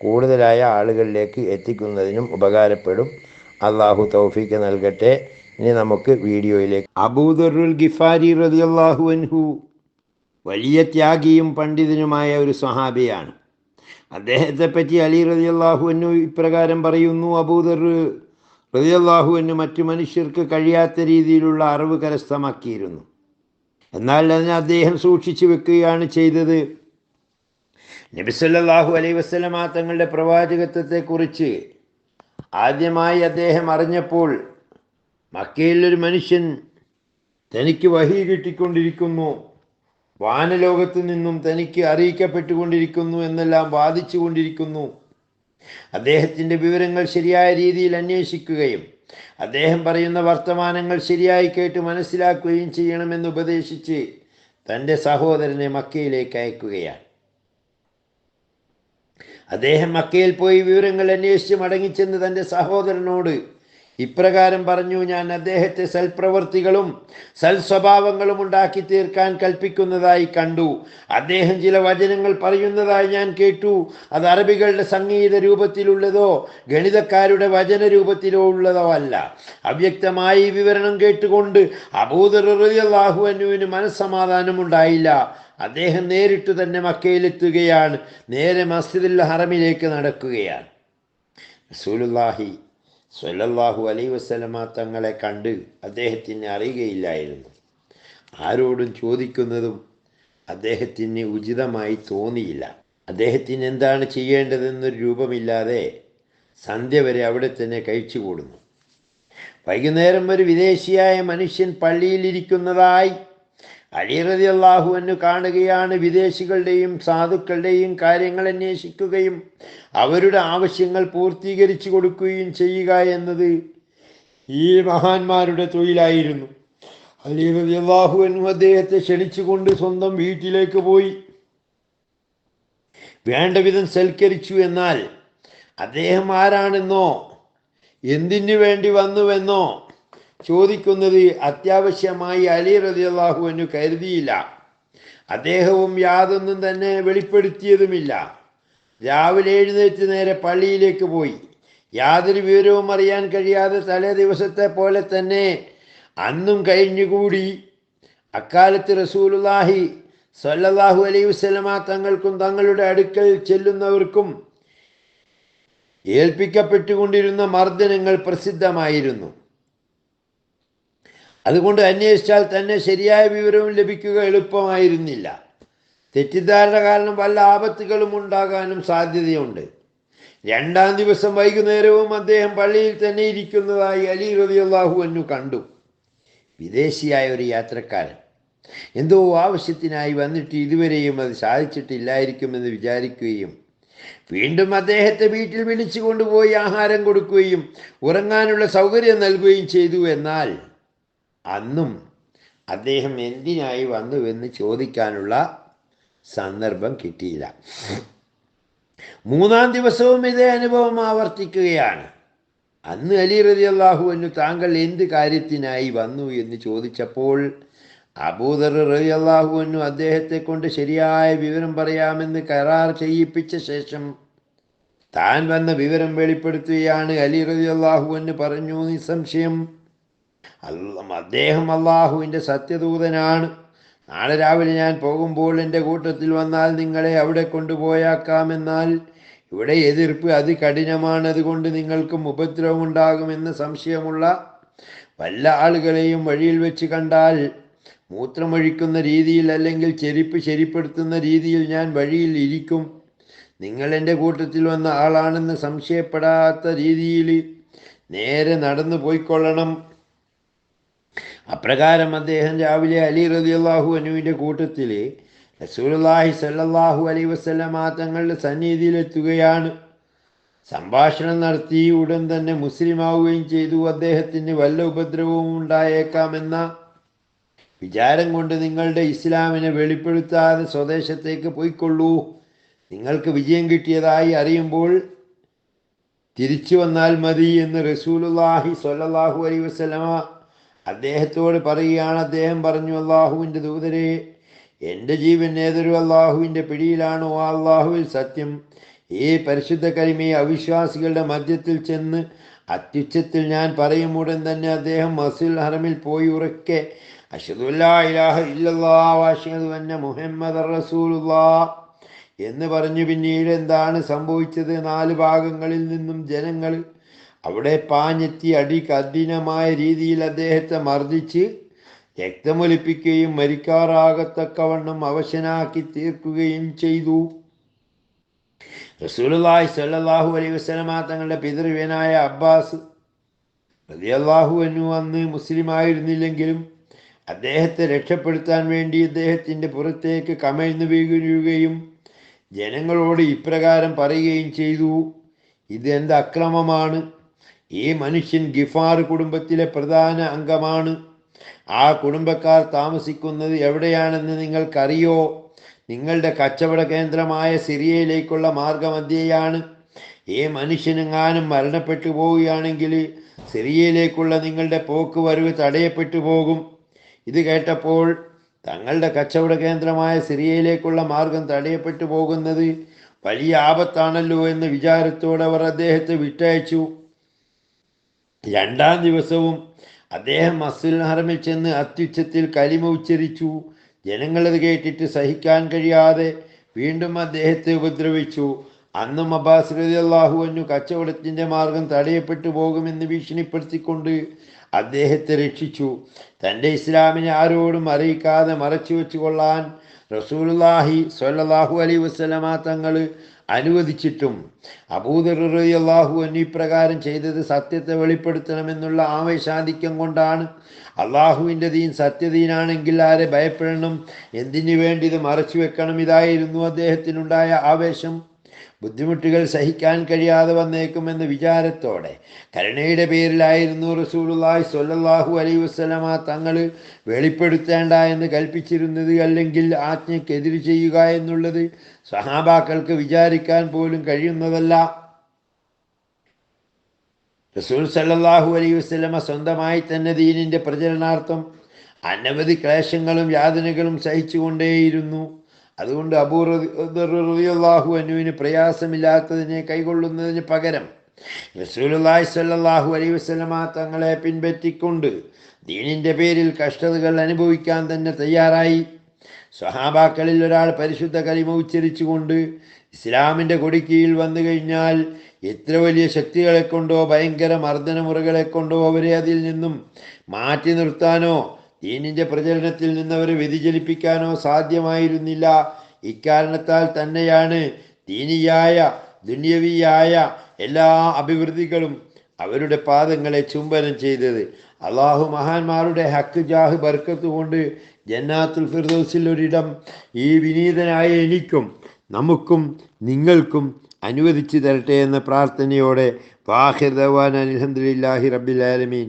കൂടുതലായ ആളുകളിലേക്ക് എത്തിക്കുന്നതിനും ഉപകാരപ്പെടും. അള്ളാഹു തൗഫീക്ക് നൽകട്ടെ. ഇനി നമുക്ക് വീഡിയോയിലേക്ക്. അബൂദറുൽ ഗിഫാരി റളിയല്ലാഹു അൻഹു വലിയ ത്യാഗിയും പണ്ഡിതനുമായ ഒരു സ്വഹാബിയാണ്. അദ്ദേഹത്തെ പറ്റി അലി റളിയല്ലാഹു അൻഹു ഇപ്രകാരം പറയുന്നു അബൂദർ റളിയല്ലാഹു അൻഹു മറ്റു മനുഷ്യർക്ക് കഴിയാത്ത രീതിയിലുള്ള അറിവ് കരസ്ഥമാക്കിയിരുന്നു. എന്നാൽ അതിനെ അദ്ദേഹം സൂക്ഷിച്ചു വെക്കുകയാണ് ചെയ്തത്. നബിസല്ലാഹു അലൈ വസ്ലമ തങ്ങളുടെ പ്രവാചകത്വത്തെക്കുറിച്ച് ആദ്യമായി അദ്ദേഹം അറിഞ്ഞപ്പോൾ മക്കയിലൊരു മനുഷ്യൻ തനിക്ക് വഹി കിട്ടിക്കൊണ്ടിരിക്കുന്നു. വാനലോകത്തു നിന്നും തനിക്ക് അറിയിക്കപ്പെട്ടുകൊണ്ടിരിക്കുന്നു എന്നെല്ലാം വാദിച്ചു കൊണ്ടിരിക്കുന്നു അദ്ദേഹത്തിന്റെ വിവരങ്ങൾ ശരിയായ രീതിയിൽ അന്വേഷിക്കുകയും അദ്ദേഹം പറയുന്ന വർത്തമാനങ്ങൾ ശരിയായി കേട്ട് മനസ്സിലാക്കുകയും ചെയ്യണമെന്ന് ഉപദേശിച്ച് തന്റെ സഹോദരനെ മക്കയിലേക്ക് അയക്കുകയാണ്. അദ്ദേഹം മക്കയിൽ പോയി വിവരങ്ങൾ അന്വേഷിച്ച് മടങ്ങിച്ചെന്ന് തന്റെ സഹോദരനോട് ഇപ്രകാരം പറഞ്ഞു ഞാൻ അദ്ദേഹത്തെ സൽപ്രവൃത്തികളും സൽസ്വഭാവങ്ങളും ഉണ്ടാക്കി തീർക്കാൻ കൽപ്പിക്കുന്നതായി കണ്ടു. അദ്ദേഹം ചില വചനങ്ങൾ പറയുന്നതായി ഞാൻ കേട്ടു. അത് അറബികളുടെ സംഗീത രൂപത്തിലുള്ളതോ ഗണിതക്കാരുടെ വചന രൂപത്തിലോ ഉള്ളതോ അല്ല. അവ്യക്തമായി വിവരണം കേട്ടുകൊണ്ട് അബൂദർ അനുവിന് മനസ്സമാധാനം ഉണ്ടായില്ല. അദ്ദേഹം നേരിട്ട് തന്നെ മക്കയിലെത്തുകയാണ്. നേരെ മസ്ജിദുൽ ഹറമിലേക്ക് നടക്കുകയാണ്. റസൂലുല്ലാഹി സ്വല്ലല്ലാഹു അലൈ വസ്ലമ തങ്ങളെ കണ്ട് അദ്ദേഹത്തിന് അറിയുകയില്ലായിരുന്നു. ആരോടും ചോദിക്കുന്നതും അദ്ദേഹത്തിന് ഉചിതമായി തോന്നിയില്ല. അദ്ദേഹത്തിന് എന്താണ് ചെയ്യേണ്ടതെന്നൊരു രൂപമില്ലാതെ സന്ധ്യ വരെ അവിടെ തന്നെ കഴിച്ചു കൂടുന്നു. വൈകുന്നേരം ഒരു വിദേശിയായ മനുഷ്യൻ പള്ളിയിലിരിക്കുന്നതായി അലിറതി അള്ളാഹുവിന് കാണുകയാണ് വിദേശികളുടെയും സാധുക്കളുടെയും കാര്യങ്ങൾ അന്വേഷിക്കുകയും അവരുടെ ആവശ്യങ്ങൾ പൂർത്തീകരിച്ചു കൊടുക്കുകയും ചെയ്യുക എന്നത് ഈ മഹാന്മാരുടെ തൊഴിലായിരുന്നു. അലിറതിയല്ലാഹു എന്നും അദ്ദേഹത്തെ ക്ഷണിച്ചുകൊണ്ട് സ്വന്തം വീട്ടിലേക്ക് പോയി. വേണ്ടവിധം സൽക്കരിച്ചു എന്നാൽ അദ്ദേഹം ആരാണെന്നോ? എന്തിനു വേണ്ടി വന്നുവെന്നോ? ചോദിക്കുന്നത് അത്യാവശ്യമായി അലി റതിയല്ലാഹുവിനു കരുതിയില്ല. അദ്ദേഹവും യാതൊന്നും തന്നെ വെളിപ്പെടുത്തിയതുമില്ല. രാവിലെ എഴുന്നേറ്റ് നേരെ പള്ളിയിലേക്ക് പോയി. യാതൊരു വിവരവും അറിയാൻ കഴിയാതെ തലേ ദിവസത്തെ പോലെ തന്നെ അന്നും കഴിഞ്ഞുകൂടി. അക്കാലത്ത് റസൂലുല്ലാഹി സല്ലല്ലാഹു അലൈഹി വസല്ലമ തങ്ങൾക്കും തങ്ങളുടെ അടുക്കൽ ചെല്ലുന്നവർക്കും ഏൽപ്പിക്കപ്പെട്ടുകൊണ്ടിരുന്ന മർദ്ദനങ്ങൾ പ്രസിദ്ധമായിരുന്നു. അതുകൊണ്ട് അന്വേഷിച്ചാൽ തന്നെ ശരിയായ വിവരവും ലഭിക്കുക എളുപ്പമായിരുന്നില്ല. തെറ്റിദ്ധാരണ കാരണം പല ആപത്തുകളും ഉണ്ടാകാനും സാധ്യതയുണ്ട്. രണ്ടാം ദിവസം വൈകുന്നേരവും അദ്ദേഹം പള്ളിയിൽ തന്നെ ഇരിക്കുന്നതായി അലി റതിയല്ലാഹു എന്നു കണ്ടു. വിദേശിയായ ഒരു യാത്രക്കാരൻ. എന്തോ ആവശ്യത്തിനായി വന്നിട്ട് ഇതുവരെയും അത് സാധിച്ചിട്ടില്ലായിരിക്കുമെന്ന് വിചാരിക്കുകയും വീണ്ടും അദ്ദേഹത്തെ വീട്ടിൽ വിളിച്ചു കൊണ്ടുപോയി ആഹാരം കൊടുക്കുകയും ഉറങ്ങാനുള്ള സൗകര്യം നൽകുകയും ചെയ്തു എന്നാൽ അന്നും അദ്ദേഹം എന്തിനായി വന്നു എന്ന് ചോദിക്കാനുള്ള സന്ദർഭം കിട്ടിയില്ല. മൂന്നാം ദിവസവും ഇതേ അനുഭവം ആവർത്തിക്കുകയാണ്. അന്ന് അലി റതി അള്ളാഹുവിനു താങ്കൾ എന്ത് കാര്യത്തിനായി വന്നു എന്ന് ചോദിച്ചപ്പോൾ അബൂദർ റതി അള്ളാഹുവിനു അദ്ദേഹത്തെ കൊണ്ട് ശരിയായ വിവരം പറയാമെന്ന് കരാർ ചെയ്യിപ്പിച്ച ശേഷം താൻ വന്ന വിവരം വെളിപ്പെടുത്തുകയാണ് അലി റതി അള്ളാഹുവിന് പറഞ്ഞു. നിസ്സംശയം അദ്ദേഹം അള്ളാഹുവിന്റെ സത്യദൂതനാണ്. നാളെ രാവിലെ ഞാൻ പോകുമ്പോൾ എന്റെ കൂട്ടത്തിൽ വന്നാൽ നിങ്ങളെ അവിടെ കൊണ്ടുപോയാക്കാമെന്നാൽ ഇവിടെ എതിർപ്പ് അതികഠിനമാണ്. അതുകൊണ്ട് നിങ്ങൾക്കും ഉപദ്രവമുണ്ടാകുമെന്ന് സംശയമുള്ള വല്ല ആളുകളെയും വഴിയിൽ വെച്ച് കണ്ടാൽ മൂത്രമൊഴിക്കുന്ന രീതിയിൽ അല്ലെങ്കിൽ ചെരിപ്പ് ശരിപ്പെടുത്തുന്ന രീതിയിൽ ഞാൻ വഴിയിൽ ഇരിക്കും. നിങ്ങൾ എന്റെ കൂട്ടത്തിൽ വന്ന ആളാണെന്ന് സംശയപ്പെടാത്ത രീതിയിൽ നേരെ നടന്നു പോയിക്കൊള്ളണം. അപ്രകാരം അദ്ദേഹം രാവിലെ അലി റതി അള്ളാഹു അനുവിന്റെ കൂട്ടത്തിൽ റസൂലുള്ളാഹി സല്ലാഹു അലൈഹി വസല്ലമ തങ്ങളുടെ സന്നിധിയിലെത്തുകയാണ്. സംഭാഷണം നടത്തി ഉടൻ തന്നെ മുസ്ലിമാവുകയും ചെയ്തു. അദ്ദേഹത്തിന് വല്ല ഉപദ്രവവും ഉണ്ടായേക്കാമെന്ന വിചാരം കൊണ്ട് നിങ്ങളുടെ ഇസ്ലാമിനെ വെളിപ്പെടുത്താതെ സ്വദേശത്തേക്ക് പോയിക്കൊള്ളൂ. നിങ്ങൾക്ക് വിജയം കിട്ടിയതായി അറിയുമ്പോൾ തിരിച്ചു വന്നാൽ മതി എന്ന് റസൂലുള്ളാഹി സ്വല്ലല്ലാഹു അലൈഹി വസല്ലമ അദ്ദേഹത്തോട് പറയുകയാണ് അദ്ദേഹം പറഞ്ഞു അള്ളാഹുവിന്റെ ദൂതരെ എന്റെ ജീവൻ ഏതൊരു അള്ളാഹുവിന്റെ പിടിയിലാണോ ആ അള്ളാഹുവിൽ സത്യം. ഈ പരിശുദ്ധ കരിമയെ അവിശ്വാസികളുടെ മധ്യത്തിൽ ചെന്ന് അത്യുച്ചത്തിൽ ഞാൻ പറയും ഉടൻ തന്നെ അദ്ദേഹം മസിൽ ഹറമിൽ പോയി ഉറക്കെ എന്ന് പറഞ്ഞു. പിന്നീട് എന്താണ് സംഭവിച്ചത്? നാല് ഭാഗങ്ങളിൽ നിന്നും ജനങ്ങൾ അവിടെ പാഞ്ഞെത്തി അടി കഠിനമായ രീതിയിൽ അദ്ദേഹത്തെ മർദ്ദിച്ച് രക്തമൊലിപ്പിക്കുകയും മരിക്കാറാകത്തക്കവണ്ണം അവശനാക്കി തീർക്കുകയും ചെയ്തു. റസൂലുള്ളാഹി സ്വല്ലല്ലാഹു അലൈഹി വസല്ലമ തങ്ങളുടെ പിതൃവ്യനായ അബ്ബാസ് റളിയല്ലാഹു അൻഹു അന്ന് മുസ്ലിം ആയിരുന്നില്ലെങ്കിലും അദ്ദേഹത്തെ രക്ഷപ്പെടുത്താൻ വേണ്ടി അദ്ദേഹത്തിന്റെ പുറത്തേക്ക് കമഴ്ന്നു വീഴുകയും ജനങ്ങളോട് ഇപ്രകാരം പറയുകയും ചെയ്തു. ഇതെന്ത് അക്രമമാണ്? ഈ മനുഷ്യൻ ഗിഫാർ കുടുംബത്തിലെ പ്രധാന അംഗമാണ്. ആ കുടുംബക്കാർ താമസിക്കുന്നത് എവിടെയാണെന്ന് നിങ്ങൾക്കറിയോ? നിങ്ങളുടെ കച്ചവട കേന്ദ്രമായ സിറിയയിലേക്കുള്ള മാർഗമധ്യയാണ്. ഈ മനുഷ്യനെങ്ങാനും മരണപ്പെട്ടു പോവുകയാണെങ്കിൽ സിറിയയിലേക്കുള്ള നിങ്ങളുടെ പോക്ക് വരവ് തടയപ്പെട്ടു പോകും. ഇത് കേട്ടപ്പോൾ തങ്ങളുടെ കച്ചവട കേന്ദ്രമായ സിറിയയിലേക്കുള്ള മാർഗം തടയപ്പെട്ടു പോകുന്നത് വലിയ ആപത്താണല്ലോ എന്ന വിചാരത്തോടെ അവർ അദ്ദേഹത്തെ വിട്ടയച്ചു. രണ്ടാം ദിവസവും അദ്ദേഹം മസ്ജിദുൽ ഹറമിൽ ചെന്ന് അത്യുച്ചത്തിൽ കലിമ ഉച്ചരിച്ചു. ജനങ്ങളത് കേട്ടിട്ട് സഹിക്കാൻ കഴിയാതെ വീണ്ടും അദ്ദേഹത്തെ ഉപദ്രവിച്ചു. അന്നും അബ്ബാസ് റതി അള്ളാഹു അന്നു കച്ചവടത്തിന്റെ മാർഗം തടയപ്പെട്ടു പോകുമെന്ന് ഭീഷണിപ്പെടുത്തിക്കൊണ്ട് അദ്ദേഹത്തെ രക്ഷിച്ചു. തന്റെ ഇസ്ലാമിനെ ആരോടും അറിയിക്കാതെ മറച്ചു വെച്ചു കൊള്ളാൻ റസൂലുള്ളാഹി സ്വല്ലല്ലാഹു അലൈഹി വസല്ലമ തങ്ങൾ അനുവദിച്ചിട്ടും അബൂദർ അള്ളാഹു ഇപ്രകാരം ചെയ്തത് സത്യത്തെ വെളിപ്പെടുത്തണമെന്നുള്ള ആവേശാധിക്യം കൊണ്ടാണ്. അള്ളാഹുവിന്റെ ദീൻ സത്യദീനാണെങ്കിൽ ആരെ ഭയപ്പെടണം? എന്തിനു വേണ്ടി ഇത് മറച്ചു വെക്കണം? ഇതായിരുന്നു അദ്ദേഹത്തിനുണ്ടായ ആവേശം. ബുദ്ധിമുട്ടുകൾ സഹിക്കാൻ കഴിയാതെ വന്നേക്കുമെന്ന വിചാരത്തോടെ കരുണയുടെ പേരിലായിരുന്നു റസൂലുള്ളാഹി സ്വല്ലല്ലാഹു അലൈഹി വസല്ലമ തങ്ങൾ വെളിപ്പെടുത്തേണ്ട എന്ന് കൽപ്പിച്ചിരുന്നത് അല്ലെങ്കിൽ ആജ്ഞയ്ക്കെതിര് ചെയ്യുക എന്നുള്ളത് സഹാബാക്കൾക്ക് വിചാരിക്കാൻ പോലും കഴിയുന്നതല്ല. റസൂൽ സല്ലല്ലാഹു അലൈഹി വസല്ലമ സ്വന്തമായി തന്നെ ദീനിന്റെ പ്രചരണാർത്ഥം അനവധി ക്ലേശങ്ങളും യാതനകളും സഹിച്ചുകൊണ്ടേയിരുന്നു. അതുകൊണ്ട് അബൂറിയാഹു അനുവിന് പ്രയാസമില്ലാത്തതിനെ കൈകൊള്ളുന്നതിന് പകരം സ്വല്ലല്ലാഹു അലൈഹി വസല്ലമ തങ്ങളെ പിൻപറ്റിക്കൊണ്ട് ദീനിന്റെ പേരിൽ കഷ്ടതകൾ അനുഭവിക്കാൻ തന്നെ തയ്യാറായി. സ്വഹാബാക്കളിൽ ഒരാൾ പരിശുദ്ധ കലിമ ഉച്ചരിച്ചുകൊണ്ട് ഇസ്ലാമിന്റെ കൊടിക്കീഴിൽ വന്നു കഴിഞ്ഞാൽ എത്ര വലിയ ശക്തികളെ കൊണ്ടോ ഭയങ്കര മർദ്ദനമുറകളെ കൊണ്ടോ അവരെ അതിൽ നിന്നും മാറ്റി നിർത്താനോ ദീനിന്റെ പ്രചരണത്തിൽ നിന്നവരെ വ്യതിചലിപ്പിക്കാനോ സാധ്യമായിരുന്നില്ല. ഇക്കാരണത്താൽ തന്നെയാണ് ദീനിയായ ദുന്യവിയായ എല്ലാ അഭിവൃദ്ധികളും അവരുടെ പാദങ്ങളെ ചുംബനം ചെയ്തത്. അള്ളാഹു മഹാന്മാരുടെ ഹക്ക് ജാഹ് ബർക്കത്ത് കൊണ്ട് ജന്നാത്തുൽ ഫിർദൗസിൽ ഒരിടം ഈ വിനീതനായ എനിക്കും നമുക്കും നിങ്ങൾക്കും അനുവദിച്ചു തരട്ടെ എന്ന പ്രാർത്ഥനയോടെ വാഹിർ ദവാൻ അലഹദില്ലാഹി റബിലാലമീൻ